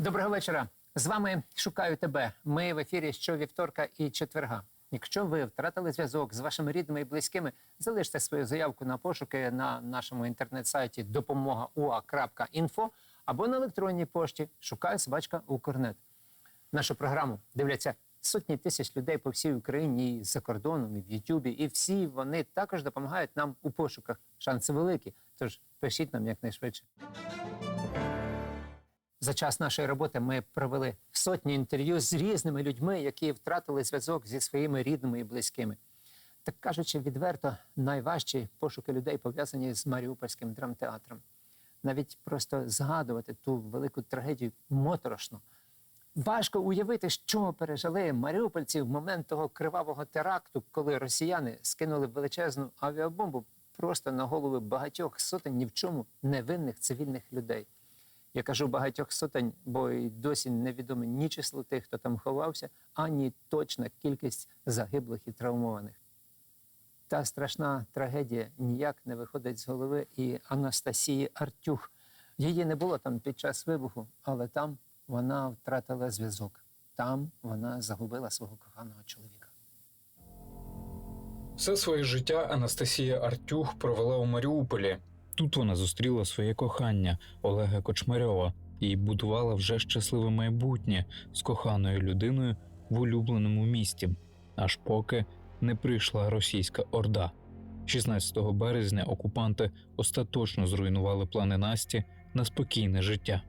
Доброго вечора. З вами шукаю тебе. Ми в ефірі щовівторка і четверга. Якщо ви втратили зв'язок з вашими рідними і близькими, залиште свою заявку на пошуки на нашому інтернет-сайті допомога.ua.info або на електронній пошті шукаю собачка Укрнет. Нашу програму дивляться сотні тисяч людей по всій Україні і за кордоном, і в Ютубі. І всі вони також допомагають нам у пошуках. Шанси великі. Тож пишіть нам якнайшвидше. За час нашої роботи ми провели сотні інтерв'ю з різними людьми, які втратили зв'язок зі своїми рідними і близькими. Так кажучи, відверто найважчі пошуки людей пов'язані з Маріупольським драмтеатром. Навіть просто згадувати ту велику трагедію моторошно. Важко уявити, що пережили маріупольці в момент того кривавого теракту, коли росіяни скинули величезну авіабомбу просто на голови багатьох сотень ні в чому невинних цивільних людей. Я кажу багатьох сотень, бо й досі невідоме ні число тих, хто там ховався, ані точна кількість загиблих і травмованих. Та страшна трагедія ніяк не виходить з голови і Анастасії Артюх. Її не було там під час вибуху, але там вона втратила зв'язок. Там вона загубила свого коханого чоловіка. Все своє життя Анастасія Артюх провела у Маріуполі. Тут вона зустріла своє кохання Олега Кочмарьова і будувала вже щасливе майбутнє з коханою людиною в улюбленому місті, аж поки не прийшла російська орда. 16 березня окупанти остаточно зруйнували плани Насті на спокійне життя.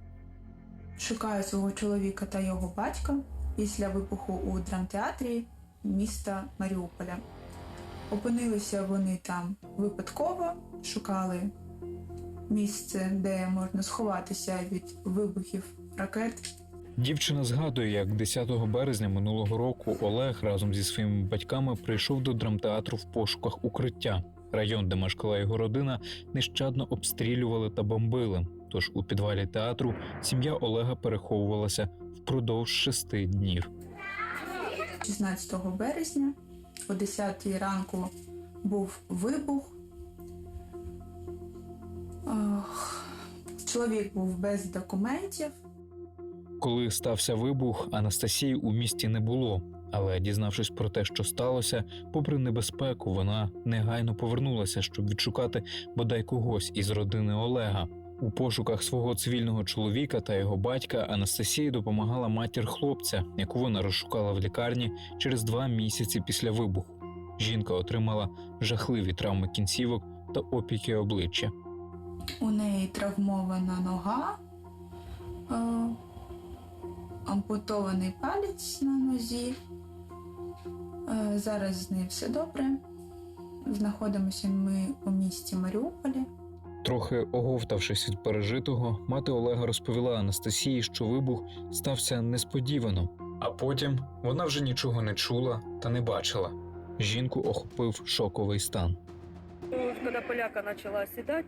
Шукаю свого чоловіка та його батька після вибуху у драмтеатрі міста Маріуполя. Опинилися вони там випадково, шукали місце, де можна сховатися від вибухів ракет. Дівчина згадує, як 10 березня минулого року Олег разом зі своїми батьками прийшов до драмтеатру в пошуках укриття. Район, де мешкала його родина, нещадно обстрілювали та бомбили. Тож у підвалі театру сім'я Олега переховувалася впродовж шести днів. 16 березня о 10 ранку був вибух. Ох, Чоловік був без документів. Коли стався вибух, Анастасії у місті не було. Але дізнавшись про те, що сталося, попри небезпеку, вона негайно повернулася, щоб відшукати бодай когось із родини Олега. У пошуках свого цивільного чоловіка та його батька Анастасії допомагала матір хлопця, яку вона розшукала в лікарні через два місяці після вибуху. Жінка отримала жахливі травми кінцівок та опіки обличчя. У неї травмована нога, е, ампутований палець на нозі. Е, Зараз з нею все добре. Знаходимося ми у місті Маріуполі. Трохи оговтавшись від пережитого, мати Олега розповіла Анастасії, що вибух стався несподівано. А потім вона вже нічого не чула та не бачила. Жінку охопив шоковий стан. Вот Когда поляка начала оседать,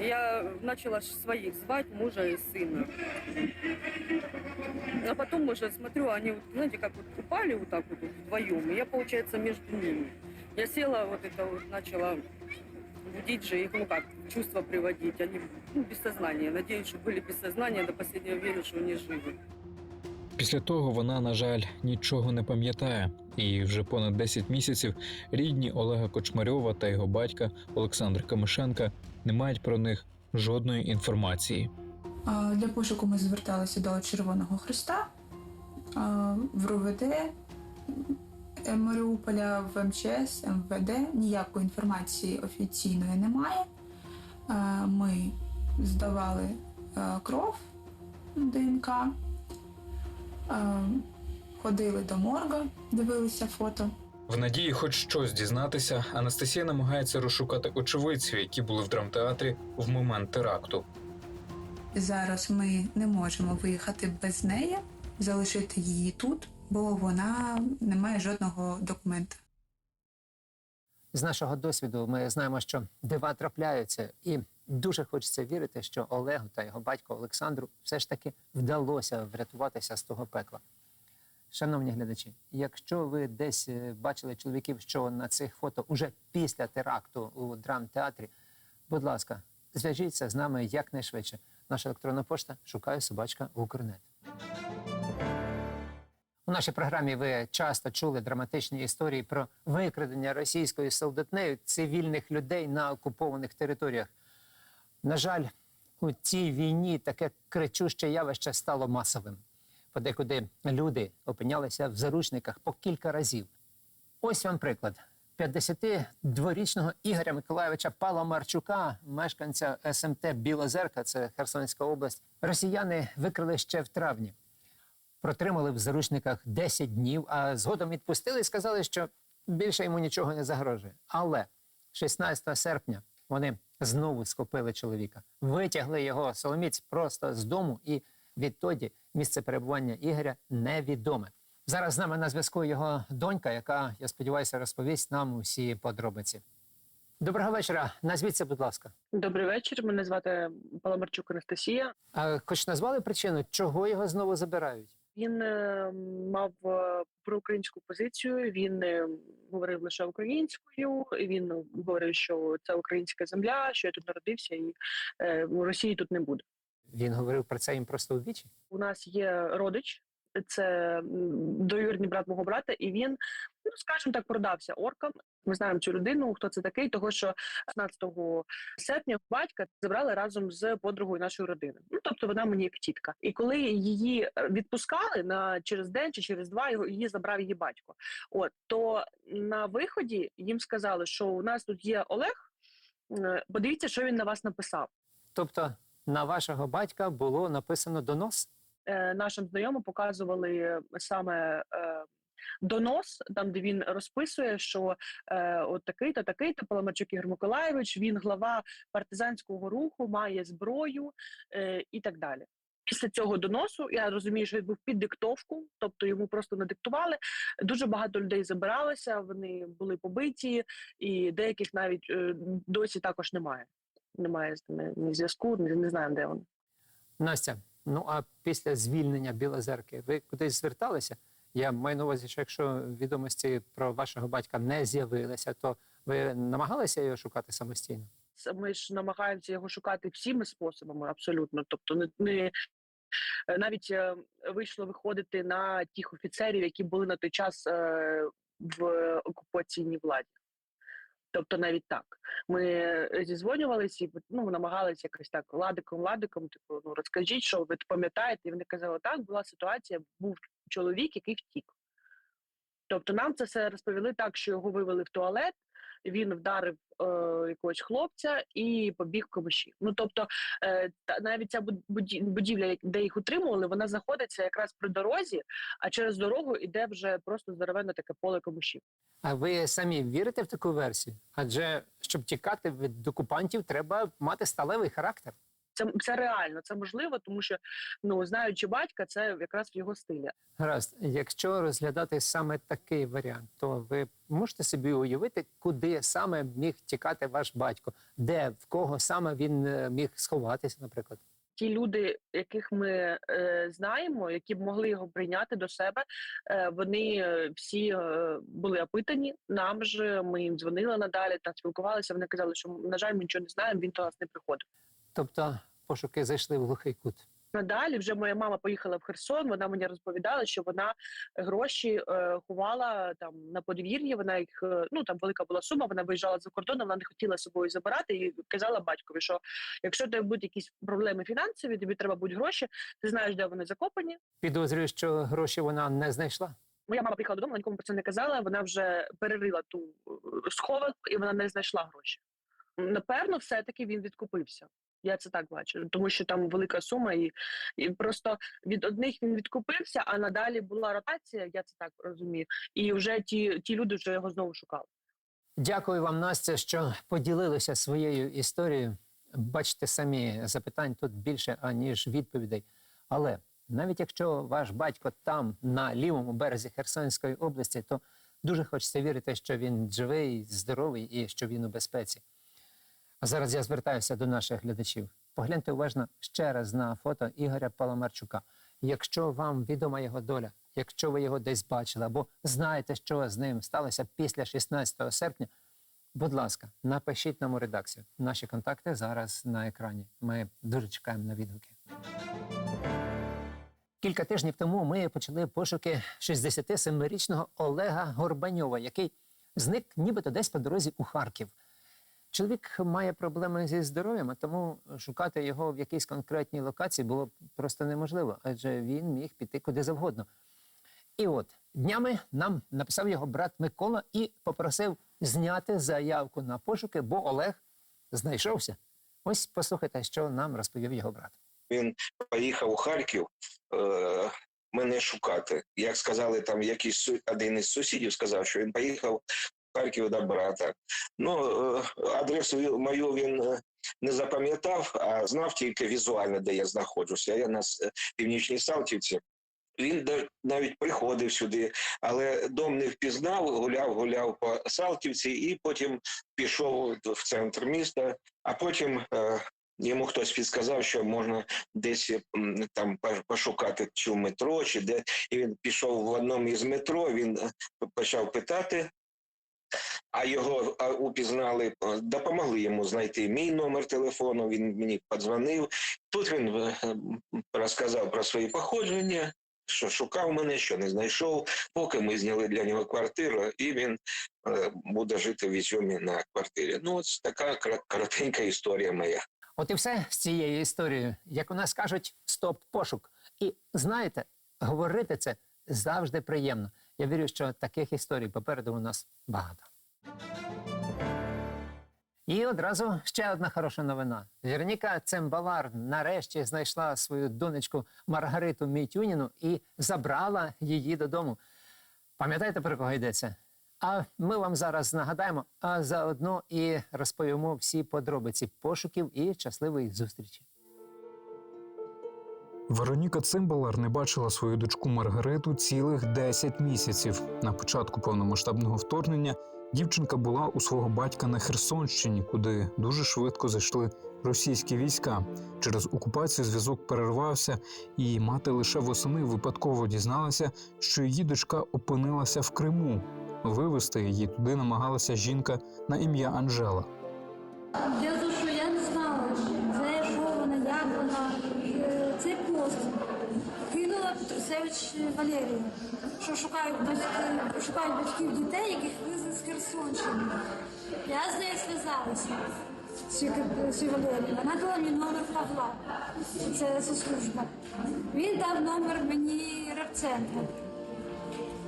я начала ж своих звать, мужа и сына. А потом уже смотрю, они, вот, знаете, как вот упали вот так вот вдвоем, и я, получается, между ними. Я села, вот это вот начала будить же их, ну как, в чувство приводить. Они ну, без сознания. Надеюсь, что были без сознания, до последнего верю, что они живы. Після того вона, на жаль, нічого не пам'ятає, і вже понад 10 місяців рідні Олега Кочмарьова та його батька Олександр Камишенка не мають про них жодної інформації. Для пошуку ми зверталися до Червоного Христа в РУВД е, Маріуполя, в МЧС, МВД. Ніякої інформації офіційної немає. Ми здавали е, кров ДНК, ходили до морга, дивилися фото. В надії хоч щось дізнатися, Анастасія намагається розшукати очевидців, які були в драмтеатрі в момент теракту. Зараз ми не можемо виїхати без неї, залишити її тут, бо вона не має жодного документа. З нашого досвіду ми знаємо, що дива трапляються, і дуже хочеться вірити, що Олегу та його батько Олександру все ж таки вдалося врятуватися з того пекла. Шановні глядачі, якщо ви десь е, бачили чоловіків, що на цих фото уже після теракту у драмтеатрі, будь ласка, зв'яжіться з нами якнайшвидше. Наша електронна пошта шукаю собачка Укрнет. У нашій програмі ви часто чули драматичні історії про викрадення російською солдатнею цивільних людей на окупованих територіях. На жаль, у цій війні таке кричуще явище стало масовим. Подекуди люди опинялися в заручниках по кілька разів. Ось вам приклад. 52-річного Ігоря Миколайовича Паламарчука, мешканця СМТ Білозерка, це Херсонська область, росіяни викрили ще в травні. Протримали в заручниках 10 днів, а згодом відпустили і сказали, що більше йому нічого не загрожує. Але 16 серпня вони знову схопили чоловіка, витягли його соломіць просто з дому, і відтоді місце перебування Ігоря невідоме. Зараз з нами на зв'язку його донька, яка, я сподіваюся, розповість нам усі подробиці. Доброго вечора. Назвіться, будь ласка. Добрий вечір. Мене звати Паламарчук Анастасія. А хоч назвали причину, чого його знову забирають? Він е, мав е, проукраїнську позицію. Він е, говорив лише українською. Він говорив, що це українська земля, що я тут народився, і Росії тут не буде. Він говорив про це їм просто у вічі. У нас є родич, це м, брат мого брата, і він, ну скажімо так, продався оркам. Ми знаємо цю людину, хто це такий, того що 16 серпня батька забрали разом з подругою нашої родини. Ну тобто вона мені як тітка. І коли її е, відпускали на через день чи через два, його її забрав її батько. От то на виході їм сказали, що у нас тут є Олег. е, Подивіться, що він на вас написав. Тобто на вашого батька було написано донос. е, нашим знайомим показували саме е, донос, там де він розписує, що е, от такий то такий то Паламарчук Ігор Миколаєвич, він глава партизанського руху, має зброю і так далі. Після цього доносу я розумію, що він був під диктовку, тобто йому просто надиктували. Дуже багато людей забиралося, вони були побиті, і деяких навіть досі також немає. Немає з ними ні зв'язку, не знаємо, де вони. Настя, ну а після звільнення Білозерки ви кудись зверталися? Я маю на увазі, що якщо відомості про вашого батька не з'явилися, то ви намагалися його шукати самостійно? Ми ж намагаємося його шукати всіми способами, абсолютно. Тобто, не, не е, навіть е, вийшло виходити на тих офіцерів, які були на той час е, в окупаційній владі. Тобто навіть так. Ми зізвонювалися і ну, намагалися якось так ладиком, ладиком, типу, ну розкажіть, що ви пам'ятаєте, і вони казали, так, була ситуація, був чоловік, який втік. Тобто нам це все розповіли так, що його вивели в туалет, він вдарив е, якогось хлопця і побіг комиші. Ну тобто, е, та, навіть ця буд- будівля, де їх утримували, вона знаходиться якраз при дорозі, а через дорогу йде вже просто здоровенне таке поле комишів. А ви самі вірите в таку версію? Адже щоб тікати від окупантів, треба мати сталевий характер. Це, це реально, це можливо, тому що ну знаючи батька, це якраз в його стилі. Гаразд, якщо розглядати саме такий варіант, то ви можете собі уявити, куди саме міг тікати ваш батько, де в кого саме він е, міг сховатися, наприклад. ті люди, яких ми е, знаємо, які б могли його прийняти до себе, е, вони е, всі е, були опитані. Нам ж ми їм дзвонили надалі та спілкувалися. Вони казали, що на жаль, ми нічого не знаємо. Він до нас не приходив. Тобто пошуки зайшли в глухий кут. Надалі вже моя мама поїхала в Херсон. Вона мені розповідала, що вона гроші е, ховала там на подвір'ї. Вона їх е, ну там велика була сума. Вона виїжджала за кордон, вона не хотіла собою забирати і казала батькові, що якщо тебе будуть якісь проблеми фінансові, тобі треба будуть гроші. Ти знаєш, де вони закопані. Підозрюю, що гроші вона не знайшла. Моя мама приїхала додому, вона нікому про це не казала. Вона вже перерила ту е, сховок, і вона не знайшла гроші. Напевно, все-таки він відкупився. Я це так бачу, тому що там велика сума, і, і просто від одних він відкупився, а надалі була ротація, я це так розумію. І вже ті, ті люди вже його знову шукали. Дякую вам, Настя, що поділилися своєю історією. Бачите, самі запитань тут більше, аніж відповідей. Але навіть якщо ваш батько там, на лівому березі Херсонської області, то дуже хочеться вірити, що він живий, здоровий і що він у безпеці. А зараз я звертаюся до наших глядачів. Погляньте уважно ще раз на фото Ігоря Паламарчука. Якщо вам відома його доля, якщо ви його десь бачили або знаєте, що з ним сталося після 16 серпня, Будь ласка, напишіть нам у редакцію. Наші контакти зараз на екрані. Ми дуже чекаємо на відгуки. Кілька тижнів тому ми почали пошуки 67-річного Олега Горбаньова, який зник нібито десь по дорозі у Харків. Чоловік має проблеми зі здоров'ям, а тому шукати його в якійсь конкретній локації було просто неможливо, адже він міг піти куди завгодно. І от днями нам написав його брат Микола і попросив зняти заявку на пошуки, бо Олег знайшовся. Ось послухайте, що нам розповів його брат. він поїхав у Харків е, мене шукати. Як сказали, там якийсь один із сусідів сказав, що він поїхав Харків до брата. Ну, е, адресу мою він е, не запам'ятав, а знав тільки візуально, де я знаходжуся. Я на північній Салтівці. Він навіть приходив сюди, але дом не впізнав, гуляв, гуляв по Салтівці і потім пішов в центр міста, а потім е, йому хтось підсказав, що можна десь там пошукати в метро, чи де. І він пішов в одному із метро, він е, почав питати. А його упізнали, е, допомогли йому знайти мій номер телефону. Він мені подзвонив. Тут він е, розказав про свої походження, що шукав мене, що не знайшов. Поки ми зняли для нього квартиру, і він е, буде жити в Ізюмі на квартирі. Ну, ось така коротенька історія моя. От і все з цією історією. Як у нас кажуть, стоп пошук. І знаєте, говорити це завжди приємно. Я вірю, що таких історій попереду у нас багато. І одразу ще одна хороша новина. Вероніка Цимбалар нарешті знайшла свою донечку Маргариту Мітюніну і забрала її додому. Пам'ятаєте, про кого йдеться? А ми вам зараз нагадаємо, а заодно і розповімо всі подробиці пошуків і щасливої зустрічі. Вероніка Цимбалар не бачила свою дочку Маргариту цілих 10 місяців. На початку повномасштабного вторгнення дівчинка була у свого батька на Херсонщині, куди дуже швидко зайшли російські війська. Через окупацію зв'язок перервався, і мати лише восени випадково дізналася, що її дочка опинилася в Криму. Вивезти її туди намагалася жінка на ім'я Анжела. Я за що я не знала, де що вона, як вона. Е, Цей пост кинула Валерію, що шукають батьки, шукають батьків дітей, яких везли з Херсонщини. Я з нею зв'язалася. Цю Валерію. Вона дала мені номер Павла. Це служба. Він дав номер мені репцентру.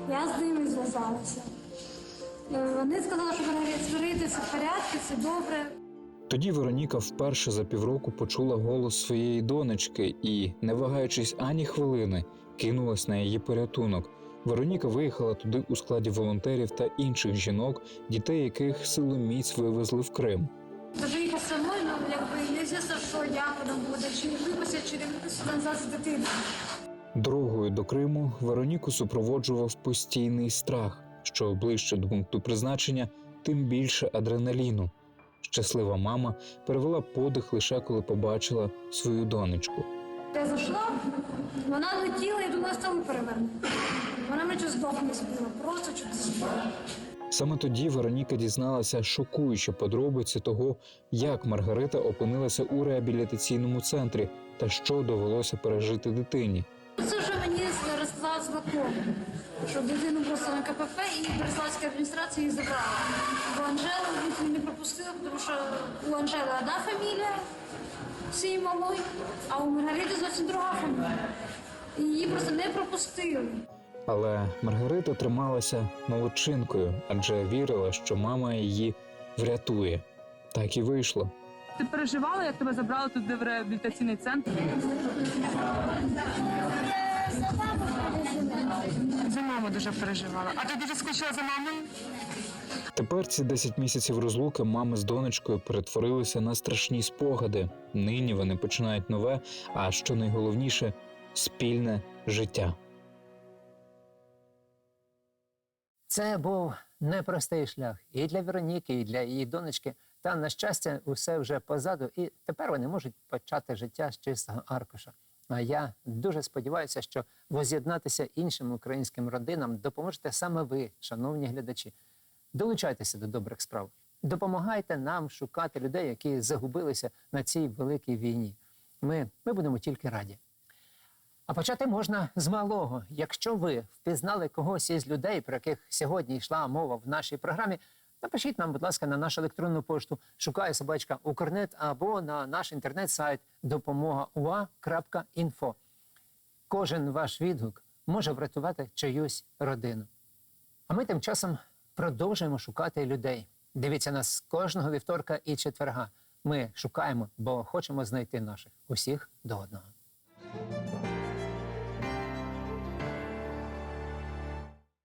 Я з ними зв'язалася. Е, Вони сказали, що Маргарита, все в порядку, все добре. Тоді Вероніка вперше за півроку почула голос своєї донечки і, не вагаючись ані хвилини, кинулась на її порятунок. Вероніка виїхала туди у складі волонтерів та інших жінок, дітей яких силоміць вивезли в Крим. Їхати самою, ну якби неізвісно, що як воно буде, чи випустять, чи не випустять назад з дитиною. Дорогою до Криму Вероніку супроводжував постійний страх, що ближче до пункту призначення, тим більше адреналіну. Щаслива мама перевела подих лише коли побачила свою донечку. Я зайшла, вона летіла і думала, що переверне. Вона мене чого здохне збила, просто чого збила. Саме тоді Вероніка дізналася шокуючі подробиці того, як Маргарита опинилася у реабілітаційному центрі та що довелося пережити дитині. Це вже мені розказав знакомий, що дитину просто на КПП і Береславська адміністрація її забрала. Бо Анжелу не пропустили, тому що у Анжели одна фамілія всієї малої, а у Маргарити зовсім друга фамілія. І її просто не пропустили. Але Маргарита трималася молодчинкою, адже вірила, що мама її врятує. Так і вийшло. Ти переживала, як тебе забрали туди в реабілітаційний центр? За маму дуже переживала. А ти дуже скучила за мамою? Тепер ці 10 місяців розлуки мами з донечкою перетворилися на страшні спогади. Нині вони починають нове, а що найголовніше спільне життя. Це був непростий шлях і для Вероніки, і для її донечки. Та, на щастя, усе вже позаду, і тепер вони можуть почати життя з чистого аркуша. А я дуже сподіваюся, що воз'єднатися іншим українським родинам допоможете саме ви, шановні глядачі. Долучайтеся до добрих справ. Допомагайте нам шукати людей, які загубилися на цій великій війні. Ми, ми будемо тільки раді. А почати можна з малого. Якщо ви впізнали когось із людей, про яких сьогодні йшла мова в нашій програмі, напишіть нам, будь ласка, на нашу електронну пошту шукає собачка Укрнет або на наш інтернет-сайт допомога.ua.info. Кожен ваш відгук може врятувати чиюсь родину. А ми тим часом продовжуємо шукати людей. Дивіться нас кожного вівторка і четверга. Ми шукаємо, бо хочемо знайти наших усіх до одного.